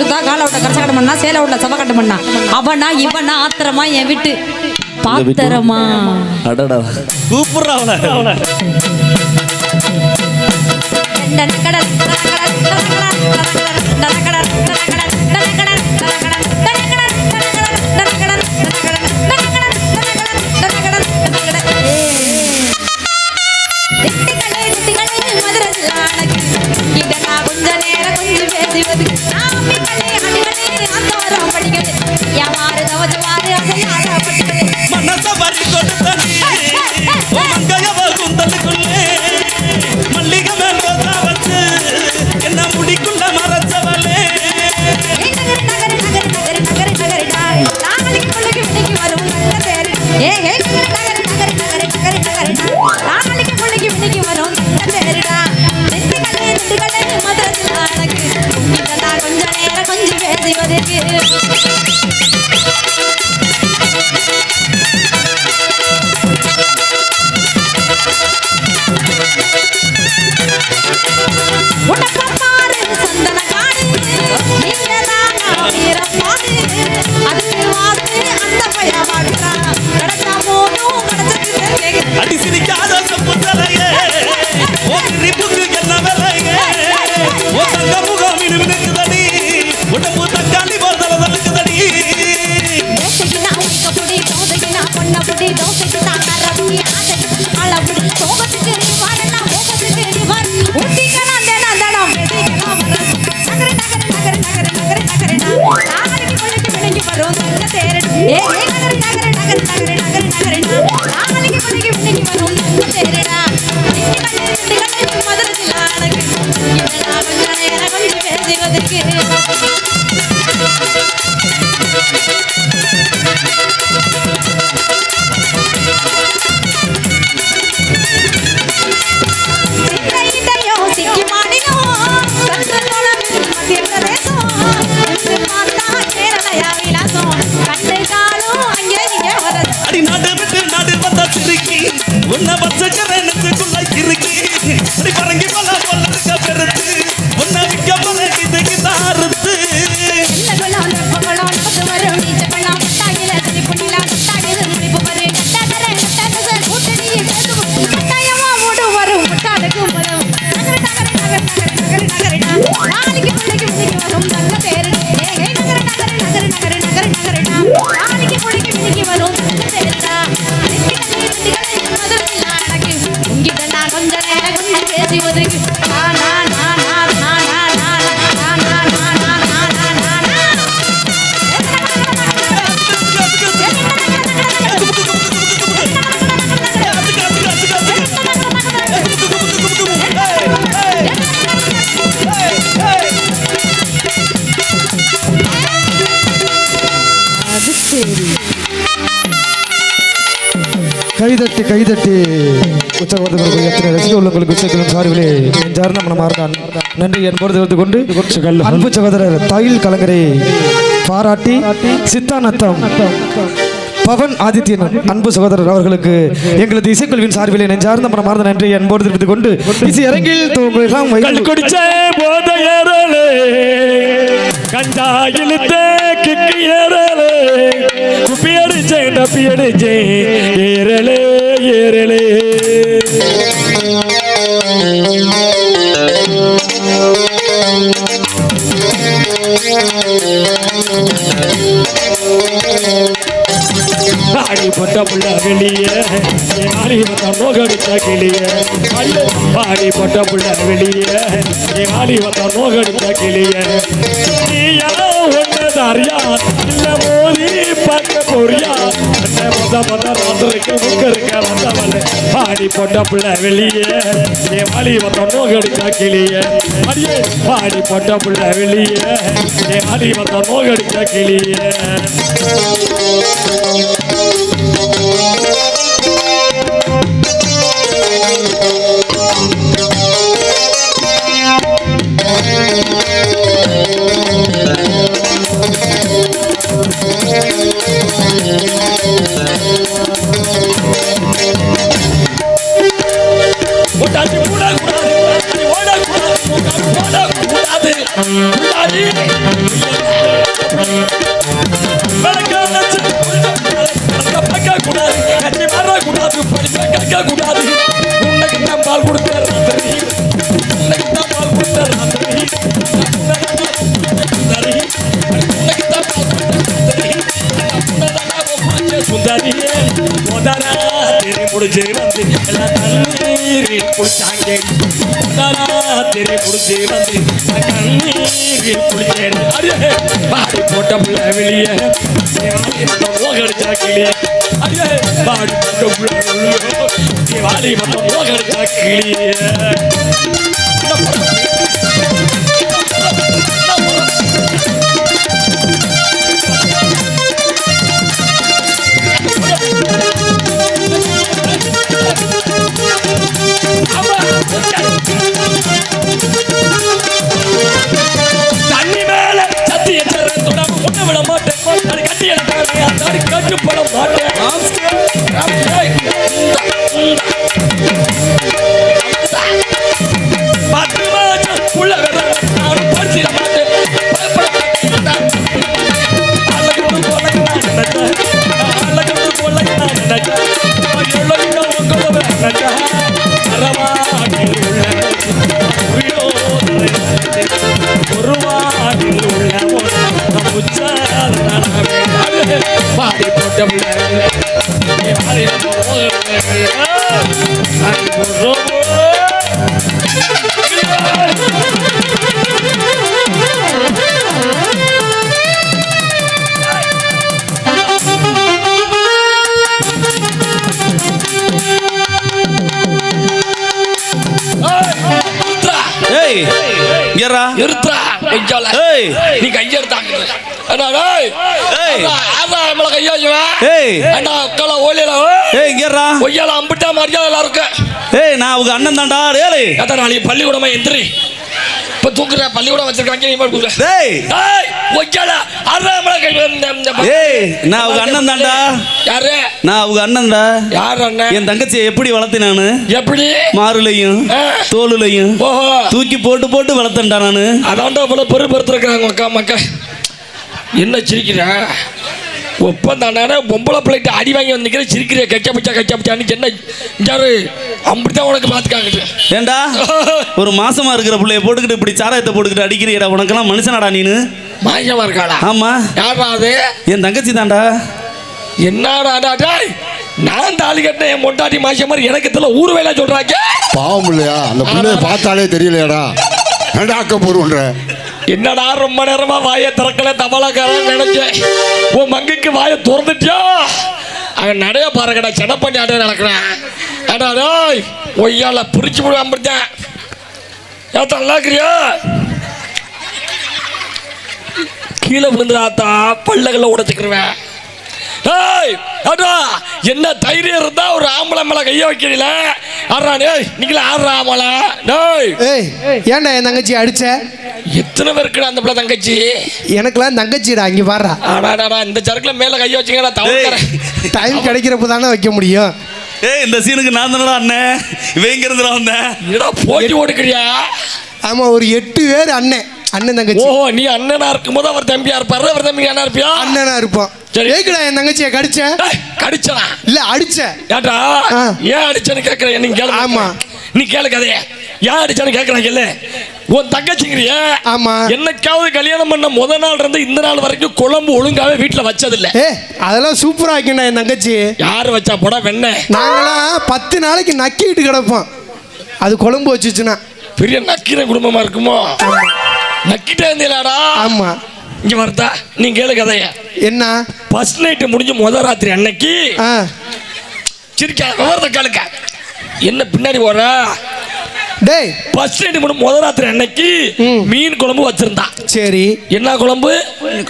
துருத்தா காலை விட்ட கரச கட்ட பண்ணா சேலை விட்ட சபை கட்ட பண்ணா அவனா இவனா ஆத்திரமா என் விட்டு பாத்திரமா அடடா கூப்பிடுறா அவன கடல் கடல் கடல் படிக்க கைதட்டி கைதட்டி. உற்சாகப்படுத்த எத்தனை ரசிக உள்ளங்களுக்கு உச்சங்களும் சார்பிலே நெஞ்சார்ந்த மனமார்ந்தான் நன்றி என்பது தெரிவித்து கொண்டு அன்பு சகோதரர் தாயில் கலங்கரை பாராட்டி சித்தானத்தம் பவன் ஆதித்யன் அன்பு சகோதரர் அவர்களுக்கு எங்களது இசைக்குழுவின் சார்பிலே நெஞ்சார்ந்த மனமார்ந்த நன்றி என்பது தெரிவித்துக் கொண்டு இசை அரங்கில் துவங்குகிறாம் കണ്ടായിലത്തേക്ക് കീറലേ കുപ്പിയടിച്ചേ ടപ്പിയടിച്ചേ ഏറലേ ഏറലേ Thank you. பாடிப்பட்ட புள்ள வெளிய ஆளி வந்த நோகடித்த கிளிய பாடிப்பட்ட புள்ள வெளிய ஆளி வந்த நோகடித்த கிளிய நீயா ஒன்னது அறியா இல்ல மோதி பார்க்க பொரியா முத முத ரோட்டருக்கு முக்கருக்கு வந்தவளே பாடி போட்ட பிள்ளை வெளியே. கிளியே பாடி போட்ட பிள்ளை வெளியே ஏ கிளியே வந்து கண்ணீரில் பாடி போட்ட வெளியே கிளியே பாடி போட்ட வெளியே வாடி கிளியே ஏய் இங்கேறா இருத்தா கொஞ்சால ஏய் நீ கையெடுத்தாங்க அண்ணா டேய் ஏய். ஆமா நம்மள கையா வச்சுவேன் ஏய் அண்ணா அக்கால ஓலியல ஏய் இங்கேறா ஒய்யால அம்பிட்டா மரியாதை இருக்கு ஏய் நான் அவங்க அண்ணன் தான்டா ஏழு அதான் நாளைக்கு பள்ளிக்கூடமா எந்திரி இப்ப தூக்குற பள்ளிக்கூடம் வச்சிருக்காங்க நீ மாதிரி தூக்குற டேய் டேய் ஒய்யால அண்ணா நம்மள கை ஏய் நான் அவங்க அண்ணன் தான்டா யாரு நான் அவங்க அண்ணன்டா. யார் அண்ணன்? என் தங்கச்சியை எப்படி வளர்த்தேன் நானு? எப்படி? மாறுலையும். தோலுலையும் தூக்கி போட்டு போட்டு வளர்த்தேன்டா நானு. அதான்டா இவ்வளவு பெருப்படுத்திருக்கிறாங்க அக்கா மக்கா என்ன சிரிக்கிற? ஒப்பந்தானே பொம்பளை பிள்ளைகிட்ட அடி வாங்கி வந்து நிற்கிற சிரிக்கிற கச்சா பிச்சா கச்சா பிச்சான்னு என்ன? யாரு அப்படித்தான் உனக்கு பார்த்துக்காங்க. ஏண்டா? ஒரு மாசமா இருக்கிற பிள்ளைய போட்டுக்கிட்டு இப்படி சாராயத்தை போட்டுக்கிட்டு அடிக்கிறியடா? உனக்கெல்லாம் மனுஷனாடா நீனு. மாயமா இருக்காளா? ஆமா. யாரா அது? என் தங்கச்சி தான்டா என்னடா டேய் நான் தாலி கட்டின என் பொண்டாட்டி மாசிய மாதிரி எனக்கு தெரியல ஊர் வேலை சொல்றாங்க. பாவம் இல்லையா அந்த பிள்ளைய பார்த்தாலே தெரியலையாடா? ஏன்டா அக்க போடுன்ற என்னடா ரொம்ப நேரமா வாயை திறக்கல தபாலாக்காரன் நினைச்சேன். உன் மங்கைக்கு வாயை திறந்துட்டியா? அவன் நடைய பாருங்கடா சென்ன பண்ணி ஆட நடக்கிறேன். அடா டேய் ஒய்யால பிரிச்சு விடுவேன் அப்படித்தான். ஏத்தா நல்லா இருக்கிறியா? கீழே விழுந்துடாத்தா பல்லகல்ல உடைச்சுக்கிருவேன். என்ன தைரியம் இருந்தா ஒரு ஆம்பளை மேல கைய வைக்கிறீல? ஆடுறா டேய் நீங்களே ஆடுறா ஆம்பளை டேய். ஏய் ஏன்டா என் தங்கச்சி அடிச்ச? எத்தனை பேருக்குடா அந்த பிள்ளை தங்கச்சி? எனக்கெல்லாம் தங்கச்சிடா இங்க பாடுறா ஆடாடாடா இந்த சரக்குல மேல கைய வச்சீங்கடா தவறுக்கிறேன் டைம் கிடைக்கிறப்ப தானே வைக்க முடியும். ஏய் இந்த சீனுக்கு நான் தானடா அண்ணன் இவன் எங்க இருந்துடா வந்தேன் என்னடா போட்டி ஓடுக்கிறியா? ஆமா ஒரு எட்டு பேர் அண்ணன் அண்ணன் தங்கச்சி. ஓஹோ நீ அண்ணனா இருக்கும்போது அவர் தம்பியா இருப்பாரு அவர் தம்பி அண்ணா இருப்பியா? அண்ணனா இருப்போம். சரி. ஏக்குடா என் தங்கச்சியை கடிச்ச? கடிச்சனா? இல்ல அடிச்ச. ஏட்டா. ஏன் அடிச்சேன்னு கேட்கிறேன் நீ கேளு ஆமா. நீ கேளு கதைய. ஏன் அடிச்சான்னு கேட்கறாங்க இல்ல உன் தங்கச்சிங்கிறிய ஆமா. என்னைக்காவது கல்யாணம் பண்ண முத நாள் இருந்து இந்த நாள் வரைக்கும் குழம்பு ஒழுங்காவே வீட்டுல வச்சதில்ல. ஏ அதெல்லாம் சூப்பரா வைக்கண்டா என் தங்கச்சி. யாரு வச்சா போட வெண்ணெய்? நாங்களாம் பத்து நாளைக்கு நக்கிட்டு கிடப்போம். அது குழம்பு வச்சுச்சுன்னா. பெரிய நக்கிற குடும்பமா இருக்குமோ? நக்கிட்டே இருந்தீங்களாடா? ஆமா. இங்க வரதா நீ கேளு கதைய. என்ன? ஃபர்ஸ்ட் நைட்டு முடிஞ்சு முத ராத்திரி அன்னைக்கு சிரிக்காத விவரத்தை கேளுக்க. என்ன பின்னாடி போற? டேய். ஃபர்ஸ்ட் நைட்டு முடிஞ்சு முத ராத்திரி அன்னைக்கு ம். மீன் குழம்பு வச்சிருந்தான் சரி. என்ன குழம்பு?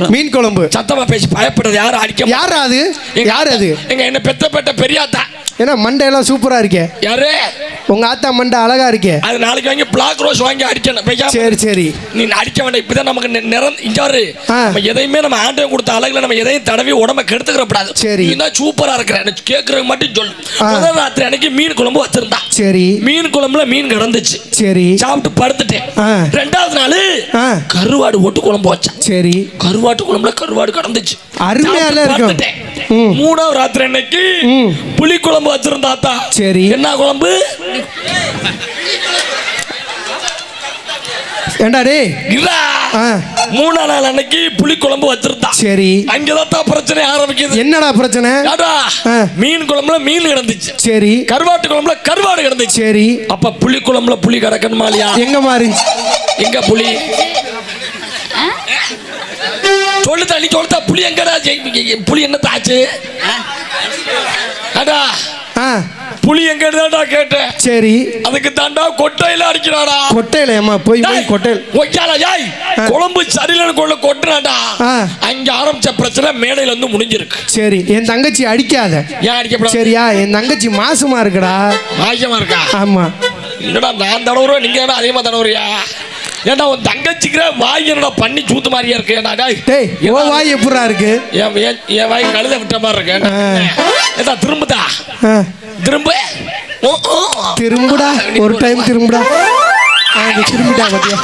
மீன் குழம்பு. சத்தமா பேசி பயப்படுறது யாரும் அடிக்க யார் அது? யார் அது? எங்க என்ன பெத்த பெட்ட பெரியாத்தா. ஏன்னா மண்டையெல்லாம் சூப்பரா இருக்கே. யாரு? உங்க ஆத்தா மண்டை அழகா இருக்கே. அது நாளைக்கு வாங்கி பிளாக் ரோஸ் வாங்கி அடிக்கணும். சரி சரி. நீ அடிக்க வேண்டாம். இப்பதான் நமக்கு நி- நிறம் இங்க ஆ. நம்ம எதையுமே நம்ம ஆண்டவன் கொடுத்த அழகுல நம்ம எதையும் தடவி உடம்ப கெடுத்துக்கிற கூடாது சரி. நீ தான் சூப்பரா இருக்கிற. கேட்கறது மட்டும் சொல்லு. ஆ. முதல் ராத்திரி அன்னைக்கு மீன் குழம்பு வச்சிருந்தான் சரி. மீன் குழம்புல மீன் கிடந்துச்சு சரி சாப்பிட்டு படுத்துட்டேன். ரெண்டாவது நாள். கருவாடு போட்டு குழம்பு வச்சான் சரி கருவாட்டு குழம்புல கருவாடு கடந்துச்சு அருமையால. படுத்துட்டேன். மூணாவது ராத்திரி அன்னைக்கு. புளி குழம்பு வச்சிருந்தாத்தா சரி. என்ன குழம்பு ஏண்டா ஆ. மூணா நாள் அன்னைக்கு புளி குழம்பு வச்சிருந்தா. சரி. அங்கதான் பிரச்சனை ஆரம்பிக்குது. என்னடா பிரச்சனை. மீன் குழம்புல மீன் கிடந்துச்சு. சரி. கருவாட்டு குழம்புல கருவாடு கிடந்துச்சு. சரி. அப்ப புளி குழம்புல புளி கிடக்கணுமா இல்லையா எங்க மாறி? எங்க புளி? சொல்லுதா நீ சொல்லுதா புளி எங்கடா ஜெய்- புளி என்ன தாச்சு அடா புளி எங்க இருந்தாடா கேட்டேன்? சரி. அதுக்கு தாண்டா கொட்டையில அடிக்கிறாடா. கொட்டையில ஏமா போய் போய் கொட்டையில். ஒய்யால ஆ. குழம்பு சரியில்லைன்னு கொள்ள கொட்டுறாடா. அங்க ஆரம்பிச்ச பிரச்சனை மேடையில வந்து முடிஞ்சிருக்கு. சரி என் தங்கச்சி அடிக்காத. ஏன் அடிக்கப்படாது? சரியா என் தங்கச்சி மாசமா இருக்குடா. ஆயமா இருக்கா? ஆமா. என்னடா நான் தடவுறோம் நீங்க என்ன அதிகமா தடவுறியா ஏன்டா உன் தங்கச்சிக்கிற வாய் என்னடா பண்ணி சூத்து மாதிரியா இருக்கு? ஏன்டா டேய் ஓ வாய் எப்படா இருக்கு? என் என்- வாய் கழுத விட்ட மாதிரி இருக்கு. ஏதா திரும்புதா திரும்ப. ஓ, ஓ. திரும்புடா ஒரு டைம் திரும்புடா. திரும்பிட்டா பாத்தியா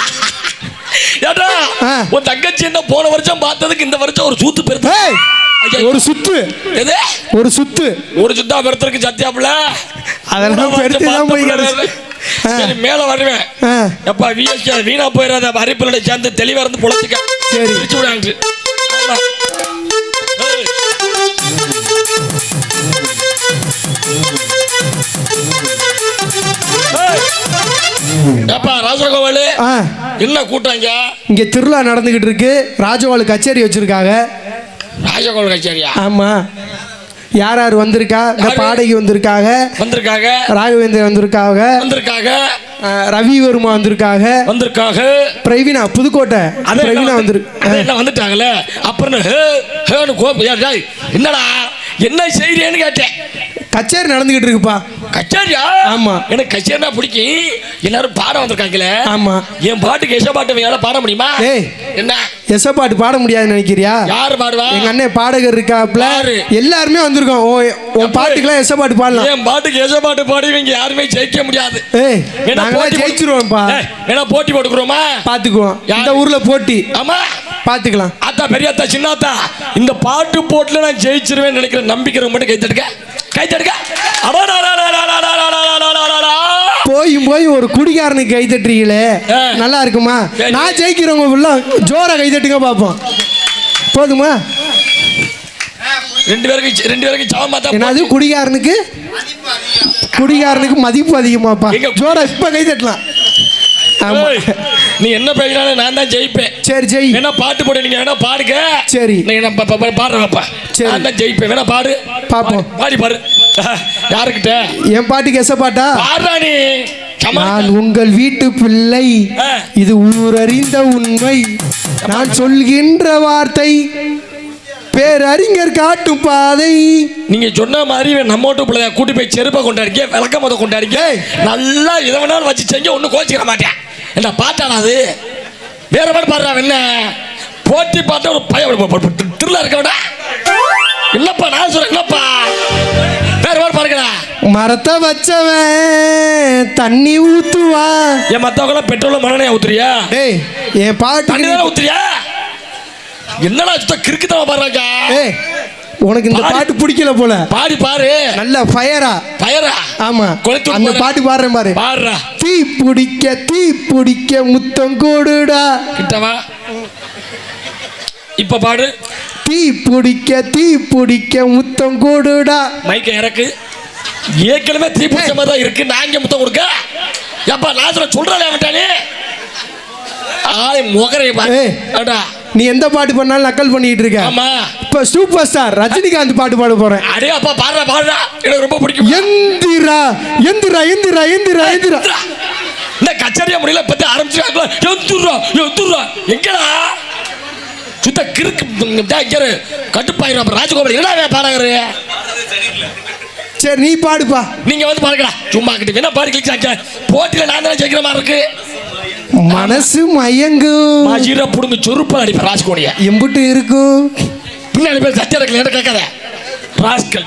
ஏன்டா ஆ. உன் தங்கச்சி என்ன போன வருஷம் பார்த்ததுக்கு இந்த வருஷம் ஒரு சூத்து பெருத்து. ஒரு சுத்து. எது? ஒரு சுத்து. ஒரு சுத்தா பெருத்திருக்கு சத்தியாப்புல அதெல்லாம் பெருத்து தான் போய் கிடச்சு. சரி மேல வருவேன். எப்பா விஎஸ்கே வீணா போயிடாத அரிப்பிலோட சேர்ந்து தெளிவா இருந்து பொழைச்சிக்க. சரி. பிரிச்சு விடாங்க. எப்பா ராஜகோபாலு? என்ன கூட்டாங்க இங்க? திருவிழா நடந்துகிட்டு இருக்கு. ராஜவாள் கச்சேரி வச்சிருக்காங்க. ராஜகோபால் கச்சேரியா? ஆமா. யார் யார் வந்திருக்கா? இந்த? பாடகி வந்திருக்காங்க வந்திருக்காங்க ராகவேந்தர் வந்திருக்காங்க வந்திருக்காங்க ரவி வர்மா வந்திருக்காங்க வந்திருக்காங்க பிரவீனா புதுக்கோட்டை. அதே பிரவீனா என்ன வந்துரு வந்து- அதே என்ன வந்துட்டாங்கல்ல? அப்புறம் ஹே ஹேன்னு கோப்பு என்னடா? என்ன செய்றேன்னு கேட்டேன். கச்சேரி நடந்துகிட்டு இருக்குப்பா. கச்சேரியா? ஆமா. எனக்கு கச்சேரினா பிடிக்கும். எல்லாரும் பாட வந்திருக்காங்களே. ஆமா. என் பாட்டுக்கு எச பாட்டு என்னால பாட முடியுமா. என்ன? எச பாட்டு பாட முடியாதுன்னு நினைக்கிறியா? யாரு பாடுவா? எங்க அண்ணன் பாடகர் இருக்காப்ல. யாரு? எல்லாருமே வந்திருக்கோம். ஓ உன் பாட்டுக்கெல்லாம் எச பாட்டு பாடலாம். என் பாட்டுக்கு எச பாட்டு பாடி இவங்க யாருமே ஜெயிக்க முடியாது. ஏய் போட்டு- ஜெயிச்சிருவோம்ப்பா. வேணா போட்டி போட்டுக்கிறோமா? பாத்துக்குவோம்? இந்த ஊர்ல போட்டி. ஆமா. பாத்துக்கலாம். அத்தா பெரியாத்தா சின்னாத்தா இந்த பாட்டு போட்டுல நான் ஜெயிச்சிருவேன் நினைக்கிற நம்பிக்கை மட்டும் போயும் போய் ஒரு குடிகாரனுக்கு கை தட்டுறீங்களே நல்லா இருக்குமா? நான் ஜெயிக்கிறவங்க உள்ள ஜோர கை தட்டுங்க பார்ப்போம் போதுமா? ரெண்டு பேருக்கு ரெண்டு பேருக்கு சமமா தான் என்னது குடிகாரனுக்கு? குடிகாரனுக்கு மதிப்பு அதிகமாப்பா. ஜோர இப்போ கை தட்டலாம் நீ என்ன பேசினாலும் நான் தான் ஜெயிப்பேன். சரி ஜெய். வேணா பாட்டு போட நீங்க வேணா பாடுங்க. சரி. நீங்க பாடுறப்பா சரி. நான் ஜெயிப்பேன். வேணா பாடு. பாப்போம். பாடி பாடு. யாருக்கிட்ட? என் பாட்டுக்கு எச பாட்டா? பாடுறா நீ சமா நான் உங்கள் வீட்டு பிள்ளை. இது ஊரறிந்த உண்மை. நான் சொல்கின்ற வார்த்தை. பேரறிஞர் காட்டும் பாதை. நீங்க சொன்ன மாதிரி நம்ம வீட்டு பிள்ளைய கூட்டி போய் செருப்பை கொண்டாடிக்க விளக்க முத கொண்டாடிக்க நல்லா இதை வேணாலும் வச்சு செஞ்சு ஒன்றும் கோச்சிக்கிற மாட்டேன். என்ன பாட்டானா அது? வேற மாதிரி பாடுறா என்ன? போட்டி பாட்டா ஒரு பையன் திருவிழா இருக்க விட இல்லப்பா நான் சொல்றேன் இல்லப்பா வேற பாருங்கடா. மரத்தை வச்சவன் தண்ணி ஊத்துவா. என் மத்தவங்களாம் பெட்ரோல மண்ணெண்ணெய் ஊத்துறியா? டேய் என் தண்ணி பாட்டு தானே ஊத்துறியா? என்னடா சுத்த கிறுக்கு தான் பாடுறாங்க? ஏய் உனக்கு இந்த பாடி. பாட்டு பிடிக்கல போல. பாடி பாரு. நல்ல ஃபயரா பயரா ஆமா. கொளுத்தி அந்த பாட்டு பாடுறேன் பாரு. பாடுறா. தீ பிடிக்க தீ பிடிக்க முத்தம் கொடுடா. கிட்டவா? இப்ப பாடு. தீ பிடிக்க தீ பிடிக்க முத்தம் கொடுடா. மைக்க இறக்கு. ஏற்கனவே தீ பிடிச்ச மாதிரி தான் இருக்கு. நான் இங்க முத்தம் கொடுக்க? ஏப்பா நான் சொல்றானே அவன்டானே ஆய் முகரை. அடா நீ எந்த பாட்டு பண்ணாலும் நக்கல் பண்ணிட்டு இருக்க. ஆமா. இப்ப சூப்பர் ஸ்டார் ரஜினிகாந்த் பாட்டு பாட போறேன். அடே அப்பா பாடுறா பாடுறா எனக்கு ரொம்ப பிடிக்கும். எந்திரா எந்திரா எந்திரா எந்திரா எந்திரா. எந்திரா. இந்த கச்சேரியா முடியல பத்தி ஆரம்பிச்சிருக்காங்க எந்துடுறா எந்துடுறா எங்கடா? சுத்த கிறுக்கு. கட்டுப்பாயிரும் அப்புறம் ராஜகோபால். என்னடா பாடகரு சரி நீ பாடுப்பா. நீங்க வந்து பாருங்கடா சும்மா கிட்ட வேணா பாடு கிளிச்சாக்க போட்டியில நான் தானே ஜெயிக்கிற மாதிரி இருக்கு. மனசு மயங்கும். மாஜீரா புடுங்க சொருப்பா அடிப்பேன் ராஜ்கோடிய எம்புட்டு இருக்கும். பின்னாடி பேர் சத்தியா இருக்கல என்ன கேட்காத. ராஸ்கல்.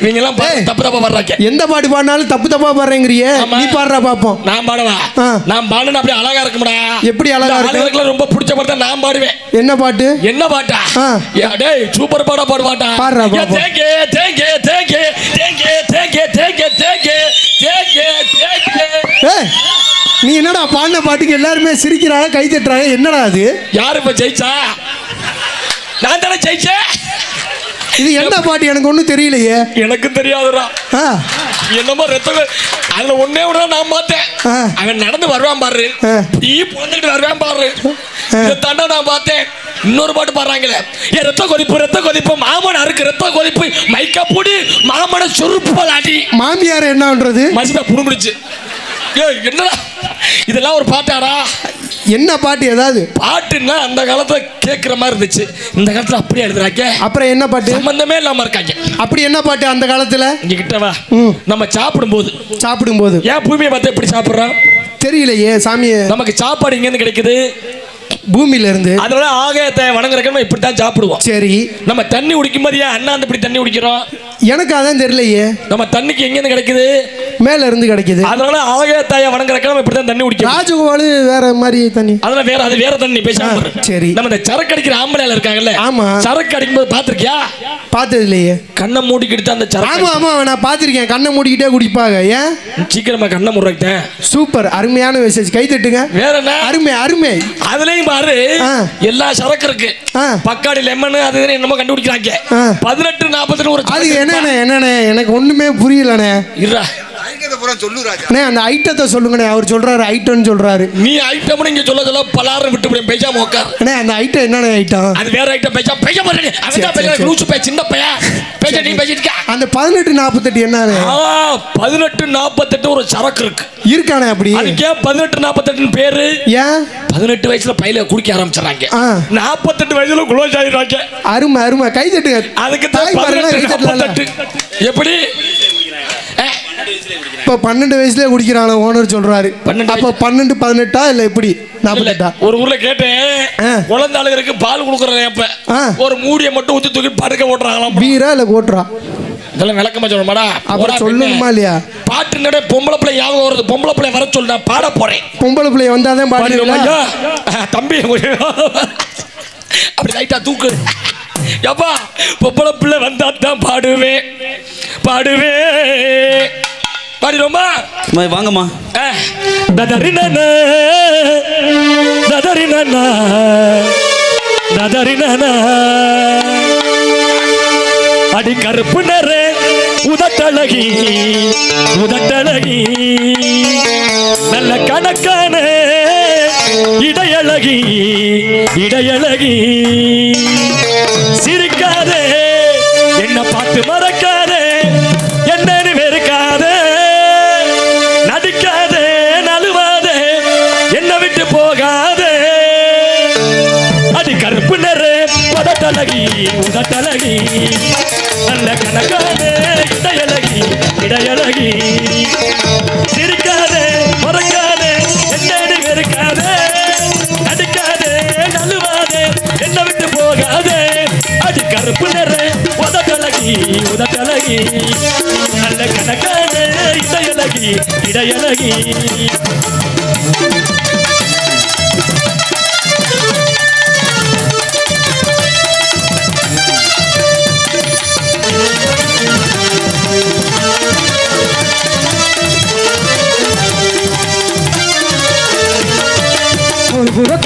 இவங்க எல்லாம். தப்பு தப்பா பாடுறாங்க. எந்த பாட்டு பாடினாலும் தப்பு தப்பா பாடுறேங்கிறியே. நீ பாடுறா பாப்போம். நான் பாடுவா. ஆ. நான் பாடுன அப்படியே அழகா இருக்கும்டா. எப்படி அழகா? ஆளுகளுக்கெல்லாம் ரொம்ப பிடிச்ச பாட்டு நான் பாடுவேன். என்ன பாட்டு? என்ன பாட்டா? டேய் சூப்பர் பாடா பாடு பாட்டா பாடுறா, பாப்போம். தேங்கே தேங்கே தேங்கே தேங்கே தேங்கே தேங்கே தேங்கே தேங்கே தேங்கே. நீ என்னடா பாடின பாட்டுக்கு எல்லாருமே சிரிக்கிறாங்க கை தட்டுறாங்க? என்னடா அது? யாரு இப்ப ஜெயிச்சா? நான் தானே ஜெயிச்சேன்? இது என்ன பாட்டு? எனக்கு ஒன்றும் தெரியலையே. எனக்கும் தெரியாதுடா. என்னமோ ரத்தம் அதுல ஒன்னே ஒண்ணு நான் பார்த்தேன். அவன் நடந்து வருவான் பாரு. ஆ. நீ புறந்துட்டு வருவான் பாரு. தாண்டா நான் பார்த்தேன் இன்னொரு பாட்டு பாடுறாங்களே. ஏ ரத்த கொதிப்பு ரத்த கொதிப்பு. மாமன் அறுக்கு ரத்த கொதிப்பு. மைக்கா பூடி மாமன சுருப்பு அடி மாமியார் என்ன பண்றது? மசிதா புடுமுடிச்சு ஏ என்னடா? இதெல்லாம் ஒரு பாட்டாடா. என்ன பாட்டு ஏதாவது? பாட்டுன்னா அந்த காலத்துல கேட்குற மாதிரி இருந்துச்சு. இந்த காலத்துல அப்படியே எழுதுறாங்க. அப்புறம் என்ன பாட்டு? சம்பந்தமே இல்லாம இருக்காங்க. அப்படி என்ன பாட்டு அந்த காலத்துல? இங்க கிட்ட வா. ம். நம்ம சாப்பிடும்போது. சாப்பிடும்போது. ஏன் பூமியை பார்த்து எப்படி சாப்பிடுறோம் தெரியலையே சாமியை நமக்கு சாப்பாடு இங்க இருந்து கிடைக்குது. பூமியில இருந்து அதோட ஆகாயத்தை வணங்குறக்க நம்ம இப்படி தான் சாப்பிடுவோம். சரி. நம்ம தண்ணி குடிக்கும் போது ஏன் அண்ணா இப்படி தண்ணி குடிக்கிறோம்? எனக்கு அதான் தெரியலையே. நம்ம தண்ணிக்கு எங்க இருந்து கிடைக்குது? மேல இருந்து கிடைக்குது. அதனால ஆகாயத்தாய வணங்குறக்க நம்ம இப்படி தான் தண்ணி குடிக்கிறோம் ராஜகோபால் வேற மாதிரி தண்ணி. அதெல்லாம் வேற அது வேற தண்ணி பேசாம சரி. நம்ம இந்த சரக்கு அடிக்கிற ஆம்பளைல இருக்காங்கல்ல? ஆமா. சரக்கு அடிக்கும் போது பாத்திருக்கியா பார்த்தது இல்லையே. கண்ணை மூடிக்கிட்டு அந்த ஆமா சரக்கு ஆமா நான் பார்த்திருக்கேன். கண்ணை மூடிக்கிட்டே குடிப்பாங்க. ஏன்? சீக்கிரமா கண்ணை முறைக்கிட்டேன் சூப்பர். அருமையான மெசேஜ் கை தட்டுங்க. வேற என்ன? அருமை அருமை. அதுலயும் பாரு. எல்லா சரக்கு இருக்கு. பக்காடி லெமன் அது என்னமோ கண்டுபிடிக்கிறாங்க. பதினெட்டு நாற்பத்தி ஒரு அது என்னண்ணே என்னண்ணே? எனக்கு ஒண்ணுமே புரியலண்ணே. இருடா. அண்ணே அந்த ஐட்டத்தை சொல்லுங்கண்ணே அவர் சொல்றாரு ஐட்டம்னு சொல்றாரு. நீ ஐட்டம் இங்க சொல்ல சொல்ல பலாறு விட்டு போய் பேசாம உட்கார் அண்ணே அந்த ஐட்டம் என்னண்ணே ஐட்டம்? அது வேற ஐட்டம் பேசா பேச மாட்டேன் அவன் பேச. லூசு பே சின்ன பையன். பேச நீ பேசிட்டு இருக்க. அந்த பதினெட்டு நாற்பத்தெட்டு என்னண்ணே? ஆ பதினெட்டு நாற்பத்தெட்டு ஒரு சரக்கு இருக்கு. இருக்கானே அப்படி. அதுக்கே பதினெட்டு நாற்பத்தெட்டுன்னு பேரு? ஏன்? பதினெட்டு வயசுல பையில குடிக்க ஆரம்பிச்சிடறாங்க. ஆ. நாற்பத்தெட்டு வயசுல குளோஸ் ஆயிடுறாங்க. அருமை அருமை. கை தட்டுங்க. அதுக்கு தான் பதினெட்டு எப்படி? இப்போ பன்னெண்டு வயசுல குடிக்கிறான ஓனர் பன்னெண்டு அப்போ பன்னெண்டு பதினெட்டா இல்ல எப்படி? நாற்பத்தெட்டா ஒரு ஊர்ல கேட்டேன். குழந்தை ஆளுகளுக்கு பால் கொடுக்குறேன் இப்ப. ஒரு மூடியை மட்டும் ஊத்தி தூக்கி படுக்க ஓட்டுறாங்களாம் பீரா இல்ல கோட்ரா? இதெல்லாம் விளக்கமா சொல்லணுமாடா அப்புறம் சொல்லணுமா. இல்லையா? பாட்டு நட பொம்பளை பிள்ளை ஞாபகம் வருது. பொம்பளை பிள்ளை வர சொல்லு பாட போறேன். பொம்பளை பிள்ளைய வந்தாதான் பாடிடுவோமா? தம்பி அப்படி லைட்டா தூக்கு. எப்பா பொம்பளை பிள்ளை வந்தா தான் பாடுவேன். பாடுவேன் பாடிடுவோமா வாங்கம்மா. ததறின ததறின ததறின அடி கருப்பு நர உதட்டழகி உதட்டழகி. நல்ல கணக்கான இடையழகி இடையழகி. சிரிக்காதே. தலகி. நல்ல கணக்காதே இடையழகி இடையழகி. சிரிக்காதே மறக்காதே என்னடி வெறுக்காதே. அடிக்காதே நழுவாதே என்ன விட்டு போகாதே. அடி கருப்பு நிற உதட்டழகி உதட்டழகி நல்ல கணக்கானே இடையழகி இடையழகி.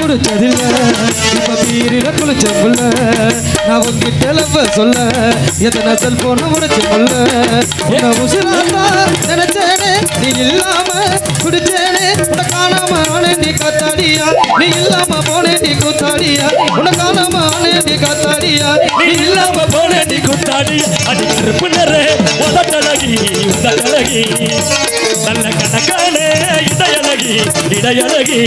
கொடுத்ததில்ல இப்ப பீரில குளிச்சதில்ல நான் உங்ககிட்ட லவ் சொல்ல எத்தனை செல்போன் உடைச்சு கொள்ள உன்னை உசிலா நினைச்சேனே நீ இல்லாம குடிச்சேனே. உன்னை காணாம ஆனே நீ காத்தாடியா? நீ இல்லாம போனே நீ கூத்தாடியா? உன்னை காணாம ஆனே நீ காத்தாடியா? நீ இல்லாம போனே நீ குத்தாடி அடி கருப்பு நிற உதட்டழகி உதட்டழகி நல்ல கணக்கானே இடையழகி இடையழகி.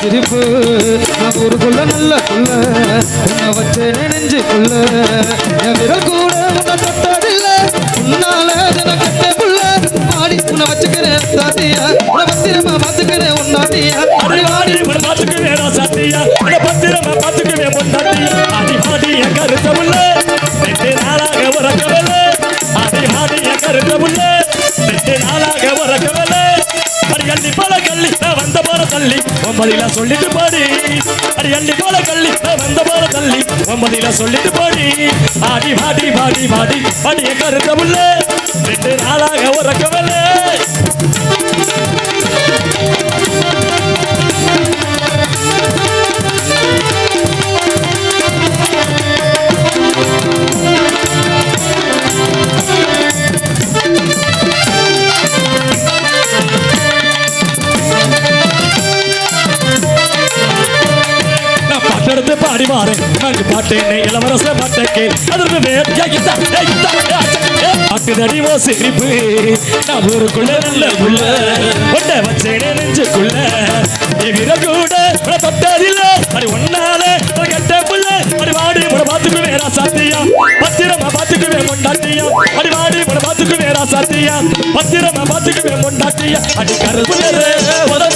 திருப்பு நான் ஊருக்குள்ள நல்ல குள்ள புள்ள என் விரல் கூட உன்னை தொட்டதில்ல. உன்னால தினம் கட்ட புள்ள மாடி உன்னை வச்சுக்கிறேன் தாத்தியா உன்னை பத்திரமா பார்த்துக்கிறேன் உன்னாடியா அடி வாடி உன பாத்துக்கு சாத்தியா? உன பத்திரமா பாத்துக்குவே முன்னாடியா அடி பாடி என் கருத்த ரெண்டு நாளாக அடி என் கருத்த ரெண்டு நாளாக போல கள்ளி வந்த தள்ளி. சொல்லிட்டு பாடி. அடி அள்ளி போல கள்ளி வந்த போல தள்ளி. ஒன்பதில சொல்லிட்டு போடி. ஆடி பாடி பாடி பாடி பாடி. என் கருத்த முல்ல ரெண்டு நாளாக உறக்கவில்லை பாரு பாடி மாறேன் நான் பாட்டேனே இளவரச பாட்டக்கே அதற்கு வேட்கை இதா, ஏய், இதா, ஏய், ஓ சிரிப்பு நான் ஊருக்குள்ள நல்ல உள்ள ஒட்ட வச்சேனே நெஞ்சுக்குள்ள. எவிர கூட தொட்டதில்ல அது ஒன்னால ஒரு கெட்ட புள்ள. அது வாடி உன பாத்துக்கு வேறா சாத்தியா? பத்திரமா பாத்துக்குவே கொண்டாட்டியா அது வாடி உன பாத்துக்கு வேறா சாத்தியா? பத்திரமா பாத்துக்குவே கொண்டாட்டியா அடி கருப்புலரே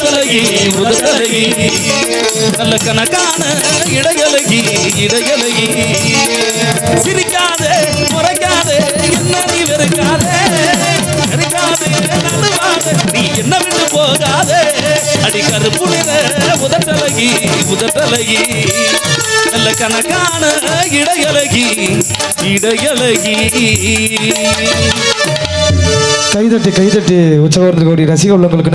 உதவி உதவி நல்ல கணக்கான இடையலகி இடையலகி. சிரிக்காதே முறைக்காதே என்ன நீ வெறுக்காதே? வெறுக்காதே நீ என்ன விட்டு போகாதே? அடி கருப்பு நிற உதட்டலகி உதட்டலகி. நல்ல கணக்கான இடையலகி இடையலகி. கைதட்டு கைதட்டு உற்சவத்துக்கு ரசிக உள்ளவங்களுக்கு